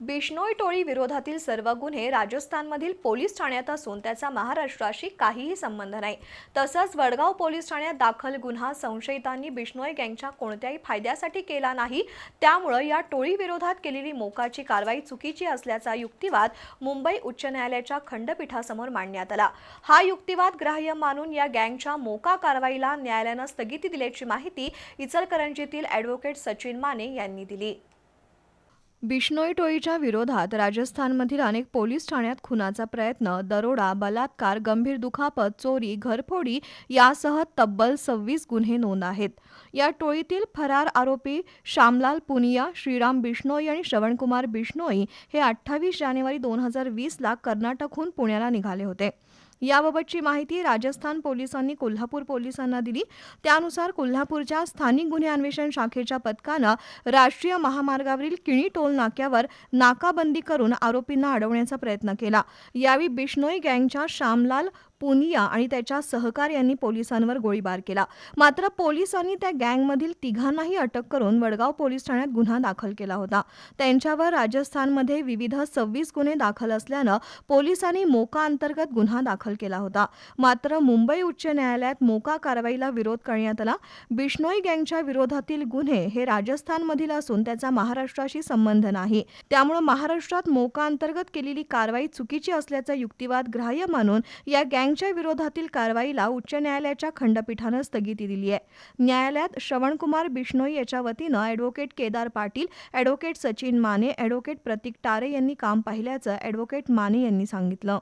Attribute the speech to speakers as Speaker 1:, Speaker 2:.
Speaker 1: बिष्णोई टोळी विरोधातील सर्व गुन्हे राजस्थानमधील पोलीस ठाण्यात असून त्याचा महाराष्ट्राशी काहीही संबंध नाही. तसंच वडगाव पोलीस ठाण्यात दाखल गुन्हा संशयितांनी बिष्णोई गँगच्या कोणत्याही फायद्यासाठी केला नाही. त्यामुळं या टोळी विरोधात केलेली मोकाची कारवाई चुकीची असल्याचा युक्तिवाद मुंबई उच्च न्यायालयाच्या खंडपीठासमोर मांडण्यात आला. हा युक्तिवाद ग्राह्य मानून या गँगच्या मोका कारवाईला न्यायालयानं स्थगिती दिल्याची माहिती इचलकरंजीतील ॲडव्होकेट सचिन माने यांनी दिली. बिश्नोई टोळीच्या विरोधात राजस्थानमधील अनेक पोलीस ठाण्यात खुनाचा प्रयत्न दरोडा बलात्कार गंभीर दुखापत चोरी घरफोडी यासह तब्बल सव्वीस गुन्हे नोंद आहेत. या टोळीतील फरार आरोपी श्यामलाल पुनिया श्रीराम बिश्नोई आणि श्रवणकुमार बिश्नोई हे अठ्ठावीस जानेवारी दोन हजार वीसला कर्नाटकहून पुण्याला निघाले होते. याबाबतची माहिती राजस्थान पोलिसांनी कोल्हापूर पोलिसांना दिली. त्यानुसार कोल्हापूरच्या स्थानिक गुन्हे अन्वेषण शाखेच्या पथकानं राष्ट्रीय महामार्गावरील किणी टोल नाक्यावर नाकाबंदी करून आरोपींना अडवण्याचा प्रयत्न केला. यावेळी बिश्नोई गँगच्या श्यामलाल पुनिया आणि त्याच्या सहकार्यांनी पोलिसांवर गोळीबार केला. मात्र पोलिसांनी त्या गँगमधील तिघांनाही अटक करून वडगाव पोलीस ठाण्यात गुन्हा दाखल केला होता. त्यांच्यावर राजस्थानमध्ये विविध सव्वीस गुन्हे दाखल असल्यानं पोलिसांनी मोका अंतर्गत गुन्हा दाखल केला होता. मात्र मुंबई उच्च न्यायालयात मोका कारवाईला विरोध करण्यात आला. बिश्नोई गँगच्या विरोधातील गुन्हे हे राजस्थानमधील असून त्याचा महाराष्ट्राशी संबंध नाही. त्यामुळे महाराष्ट्रात मोका अंतर्गत केलेली कारवाई चुकीची असल्याचा युक्तिवाद ग्राह्य मानून या गँग गँगच्या विरोधातील कारवाईला उच्च न्यायालयाच्या खंडपीठानं स्थगिती दिली आहे. न्यायालयात श्रवणकुमार बिष्णोई याच्या वतीनं advocate Kedar Patil advocate Sachin Mane advocate Pratik Tare यांनी काम पाहिल्याचं ॲडव्होकेट माने यांनी सांगितलं.